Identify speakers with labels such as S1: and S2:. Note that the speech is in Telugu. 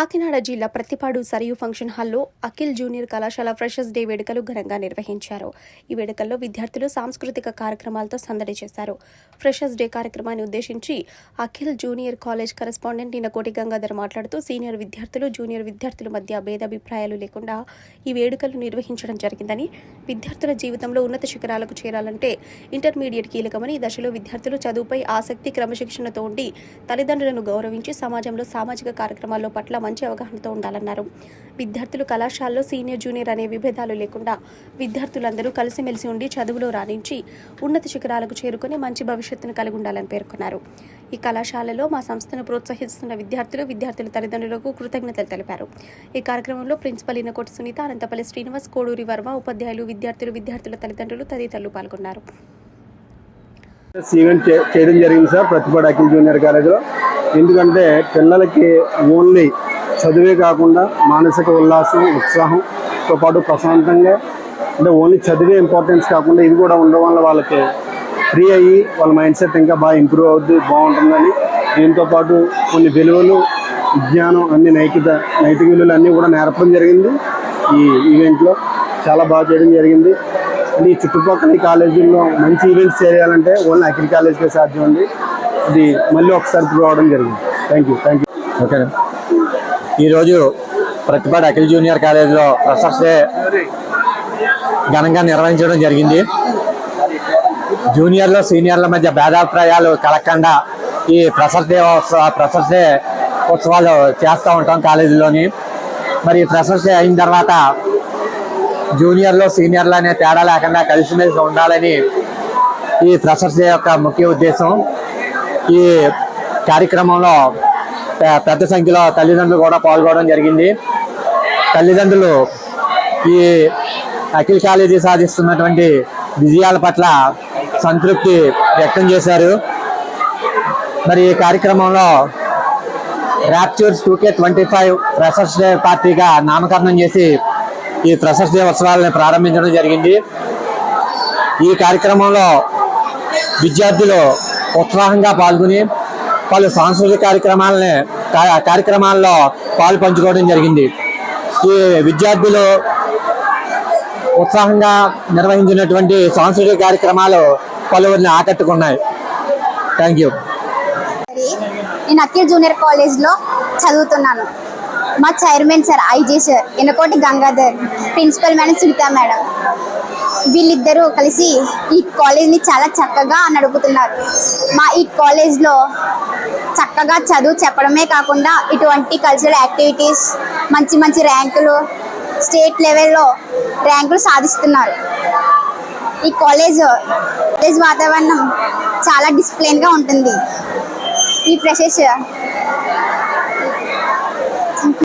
S1: కాకినాడ జిల్లా ప్రతిపాడు సరియు ఫంక్షన్ హాల్లో అఖిల్ జూనియర్ కళాశాల ఫ్రెషర్స్ డే వేడుకలు ఘనంగా నిర్వహించారు. ఈ వేడుకల్లో విద్యార్థులు సాంస్కృతిక కార్యక్రమాలతో సందడి చేశారు. ఫ్రెషర్స్ డే కార్యక్రమాన్ని ఉద్దేశించి Akhil junior college correspondent Ninnakoti Gangadhar మాట్లాడుతూ సీనియర్ విద్యార్థులు జూనియర్ విద్యార్థుల మధ్య భేదాభిప్రాయాలు లేకుండా ఈ వేడుకలు నిర్వహించడం జరిగిందని విద్యార్థుల జీవితంలో ఉన్నత శిఖరాలకు చేరాలంటే ఇంటర్మీడియట్ కీలకమని ఈ దశలో విద్యార్థులు చదువుపై ఆసక్తి క్రమశిక్షణతో ఉండి తల్లిదండ్రులను గౌరవించి సమాజంలో సామాజిక కార్యక్రమాల్లో పట్ల మంచి అవగాహనతో ఉండాలన్నారు. విద్యార్థులు కళాశాలలో సీనియర్ జూనియర్ అనే విభేదాలు లేకుండా విద్యార్థులందరూ కలిసిమెలిసి ఉండి చదువులో రాణించి ఉన్నత శిఖరాలకు చేరుకుని మంచి భవిష్యత్తును కలిగి ఉండాలని పేర్కొన్నారు. ఈ కళాశాలలో మా సంస్థను ప్రోత్సహిస్తున్న విద్యార్థులు విద్యార్థుల తల్లిదండ్రులకు కృతజ్ఞతలు తెలిపారు. ఈ కార్యక్రమంలో ప్రిన్సిపల్ ఇనకోటి సునీత అనంతపల్లి శ్రీనివాస్ కోడూరి వర్మ ఉపాధ్యాయులు విద్యార్థులు విద్యార్థుల తల్లిదండ్రులు తదితరులు పాల్గొన్నారు.
S2: ఈవెంట్ చేయడం జరిగింది సార్ ప్రతిపాడు అఖిల్ జూనియర్ కాలేజీలో. ఎందుకంటే పిల్లలకి ఓన్లీ చదువే కాకుండా మానసిక ఉల్లాసం ఉత్సాహంతో పాటు ప్రశాంతంగా అంటే ఓన్లీ చదివే ఇంపార్టెన్స్ కాకుండా ఇది కూడా ఉండడం వల్ల వాళ్ళకి ఫ్రీ అయ్యి వాళ్ళ మైండ్ సెట్ ఇంకా బాగా ఇంప్రూవ్ అవుద్ది బాగుంటుందని. దీంతో పాటు కొన్ని విలువలు విజ్ఞానం అన్ని నైతిక నైతిక విలువలు అన్నీ కూడా నేర్పడం జరిగింది ఈ ఈవెంట్లో చాలా బాగా చేయడం జరిగింది. అంటే ఈ చుట్టుపక్కల ఈ కాలేజీల్లో మంచి ఈవెంట్స్ చేయాలంటే ఓన్లీ అఖిల్ కాలేజ్కే సాధ్యం ఉంది ఇది మళ్ళీ ఒకసారి ప్రూవ్ అవడం జరిగింది. Thank you thank you
S3: okay ఈరోజు ప్రతిపాడు అఖిల్ జూనియర్ కాలేజీలో ఫ్రెషర్స్ డే ఘనంగా నిర్వహించడం జరిగింది. జూనియర్లు సీనియర్ల మధ్య భేదాభిప్రాయాలు కలగకుండా ఈ ఫ్రెషర్స్ డే ఫ్రెషర్స్ డే ఉత్సవాలు చేస్తూ ఉంటాం కాలేజీలోని. మరి ఫ్రెషర్స్ డే అయిన తర్వాత జూనియర్లు సీనియర్లు అనే తేడా లేకుండా కలిసిమెలిసి ఉండాలని ఈ ఫ్రెషర్స్ డే యొక్క ముఖ్య ఉద్దేశం. ఈ కార్యక్రమంలో పెద్ద సంఖ్యలో తల్లిదండ్రులు కూడా పాల్గొనడం జరిగింది. తల్లిదండ్రులు ఈ అఖిల్ కాలేజీ సాధిస్తున్నటువంటి విజయాల పట్ల సంతృప్తి వ్యక్తం చేశారు. మరి ఈ కార్యక్రమంలో raptures two K twenty five freshers day పార్టీగా నామకరణం చేసి ఈ ఫ్రెషర్స్ డే ఉత్సవాలను ప్రారంభించడం జరిగింది. ఈ కార్యక్రమంలో విద్యార్థులు ఉత్సాహంగా పాల్గొని పలు సాంస్కృతిక కార్యక్రమాలని కార్యక్రమాల్లో పాలు పంచుకోవడం జరిగింది. ఈ విద్యార్థులు ఉత్సాహంగా నిర్వహించినటువంటి సాంస్కృతిక కార్యక్రమాలు పలువురిని ఆకట్టుకున్నాయి. థ్యాంక్ యూ
S4: నేను అఖిల్ జూనియర్ కాలేజ్లో చదువుతున్నాను. మా chairman sir IG sir Enakoti Gangadhar principal madam Sunitha madam. వీళ్ళిద్దరూ కలిసి ఈ కాలేజ్ని చాలా చక్కగా నడుపుతున్నారు. మా ఈ కాలేజ్లో చక్కగా చదువు చెప్పడమే కాకుండా ఇటువంటి కల్చరల్ యాక్టివిటీస్ మంచి మంచి ర్యాంకులు స్టేట్ లెవెల్లో ర్యాంకులు సాధిస్తున్నారు. ఈ కాలేజ్ కాలేజ్ వాతావరణం చాలా డిసిప్లైన్గా ఉంటుంది. ఈ ఫ్రెషర్స్